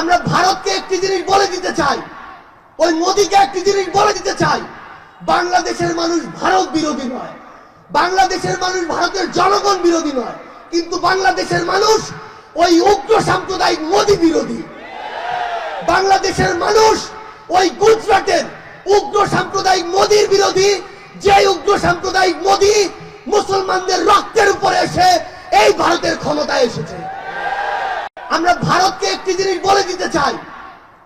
আমরা ভারতকে একটি জিনিস বলে দিতে চাই। ওই মোদীকে একটি জিনিস বলে দিতে চাই। বাংলাদেশের মানুষ ভারত বিরোধী নয়। বাংলাদেশের মানুষ ভারতের জনগণ বিরোধী নয়। কিন্তু বাংলাদেশের মানুষ ওই উগ্র সাম্প্রদায়িক মোদী বিরোধী। বাংলাদেশের মানুষ ওই গুজরাটের উগ্র সাম্প্রদায়িক মোদীর বিরোধী। যে উগ্র সাম্প্রদায়িক মোদী মুসলমানদের রক্তের উপরে এসে এই ভারতের ক্ষমতায় এসেছে আমরা ভারতকে একটি জিনিস বলে দিতে চাই।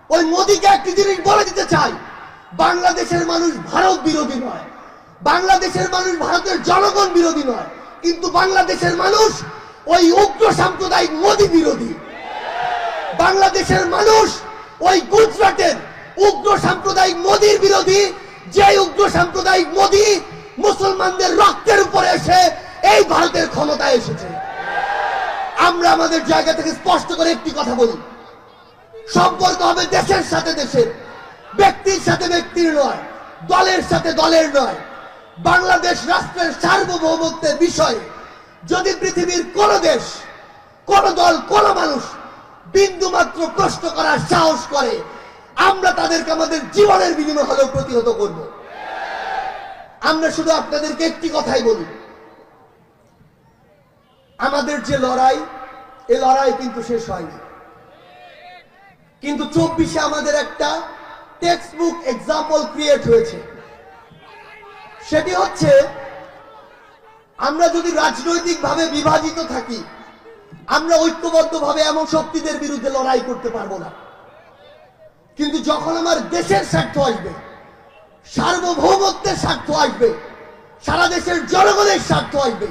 ওই মোদীকে একটি জিনিস বলে দিতে চাই। বাংলাদেশের মানুষ ভারত বিরোধী নয়। বাংলাদেশের মানুষ ভারতের জনগণ বিরোধী নয়। কিন্তু বাংলাদেশের মানুষ ওই উগ্র সাম্প্রদায়িক মোদী বিরোধী। বাংলাদেশের মানুষ ওই গুজরাটের উগ্র সাম্প্রদায়িক মোদীর বিরোধী। যে উগ্র সাম্প্রদায়িক মোদী মুসলমানদের রক্তের উপরে এসে এই ভারতের ক্ষমতায় এসেছে। আমরা আমাদের জায়গা থেকে স্পষ্ট করে একটি কথা বলি। সম্পর্ক হবে দেশের সাথে দেশের। ব্যক্তির সাথে ব্যক্তির নয়, দলের সাথে দলের নয়। বাংলাদেশ রাষ্ট্রের সার্বভৌমত্বের বিষয়ে। যদি পৃথিবীর কোন দেশ, কোন দল, কোন মানুষ বিন্দু মাত্র প্রশ্ন করার সাহস করে, আমরা তাদেরকে আমাদের জীবনের বিনিময় হলেও প্রতিহত করব। আমরা শুধু আপনাদেরকে একটি কথাই বলি। আমাদের যে লড়াই এই লড়াই কিন্তু শেষ হয়নি। কিন্তু চব্বিশে আমাদের একটা টেক্সট বুক এক্সাম্পল ক্রিয়েট হয়েছে। সেটি হচ্ছে, আমরা যদি রাজনৈতিকভাবে বিভাজিত থাকি, আমরা ঐক্যবদ্ধভাবে এমন শক্তিদের বিরুদ্ধে লড়াই করতে পারব না। কিন্তু যখন আমার দেশের স্বার্থ আসবে, সার্বভৌমত্বের স্বার্থ আসবে, সারা দেশের জনগণের স্বার্থ আসবে,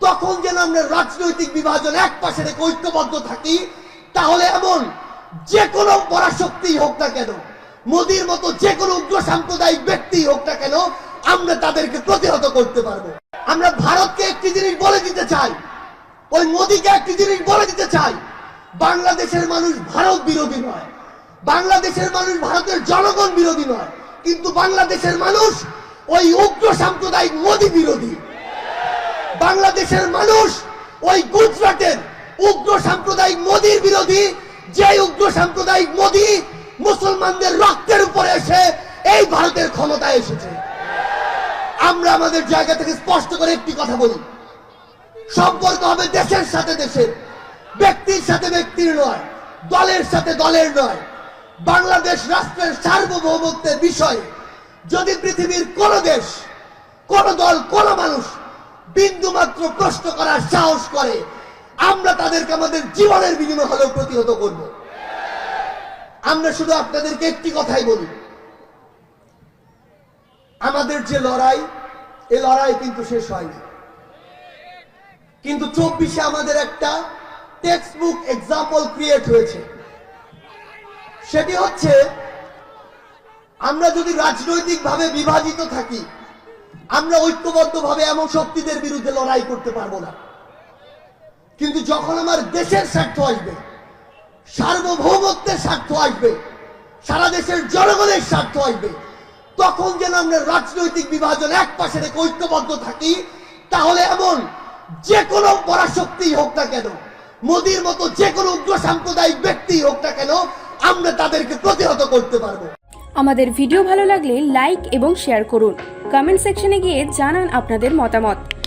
তখন যেন আমরা রাজনৈতিক বিভাজন এক পাশে রেখে ঐক্যবদ্ধ থাকি, তাহলে এমন যে কোনো পরাশক্তি হোক না কেন, মোদির মতো যে কোনো উগ্র সাম্প্রদায়িক ব্যক্তি হোক না কেন, আমরা তাদেরকে প্রতিহত করতে পারব। আমরা ভারতকে একটি জিনিস বলে দিতে চাই, ওই মোদীকে একটি জিনিস বলে দিতে চাই, বাংলাদেশের মানুষ ভারত বিরোধী নয়, বাংলাদেশের মানুষ ভারতের জনগণ বিরোধী নয়, কিন্তু বাংলাদেশের মানুষ ওই উগ্র সাম্প্রদায়িক মোদী বিরোধী। বাংলাদেশের মানুষ ওই গুজরাটের উগ্র সাম্প্রদায়িক মোদীর বিরোধী যে উগ্র সাম্প্রদায়িক মোদী মুসলমানদের রক্তের উপরে এসে এই ভারতের ক্ষমতায় এসেছে। আমরা আমাদের জায়গা থেকে স্পষ্ট করে একটি কথা বলি। সম্পর্ক হবে দেশের সাথে দেশের, ব্যক্তির সাথে ব্যক্তির নয়, দলের সাথে দলের নয়। বাংলাদেশ রাষ্ট্রের সার্বভৌমত্বের বিষয়ে। যদি পৃথিবীর কোন দেশ, কোন দল, কোন মানুষ বিন্দু মাত্র প্রশ্ন করার সাহস করে আমরা তাদেরকে আমাদের জীবনের বিনিময় হলেও প্রতিহত করব। আমরা শুধু আপনাদেরকে একটি কথাই বলি। আমাদের যে লড়াই এই লড়াই কিন্তু শেষ হয়নি। কিন্তু চব্বিশে আমাদের একটা টেক্সট বুক এক্সাম্পল ক্রিয়েট হয়েছে। সেটি হচ্ছে, আমরা যদি রাজনৈতিকভাবে বিভাজিত থাকি, আমরা ঐক্যবদ্ধভাবে এমন শক্তিদের বিরুদ্ধে লড়াই করতে পারব না। কিন্তু যখন আমার দেশের স্বার্থ আসবে, সার্বভৌমত্বের স্বার্থ আসবে, সারা দেশের জনগণের স্বার্থ আসবে, তখন যেন আমরা রাজনৈতিক বিভাজন এক পাশে রেখে ঐক্যবদ্ধ থাকি, তাহলে এমন যে কোনো পরাশক্তি হোক না কেন, মোদির মতো যে কোনো উগ্র সাম্প্রদায়িক ব্যক্তি হোক না কেন, আমরা তাদেরকে প্রতিহত করতে পারব। আমাদের ভিডিও ভালো লাগলে লাইক এবং শেয়ার করুন। কমেন্ট সেকশনে গিয়ে জানান আপনাদের মতামত।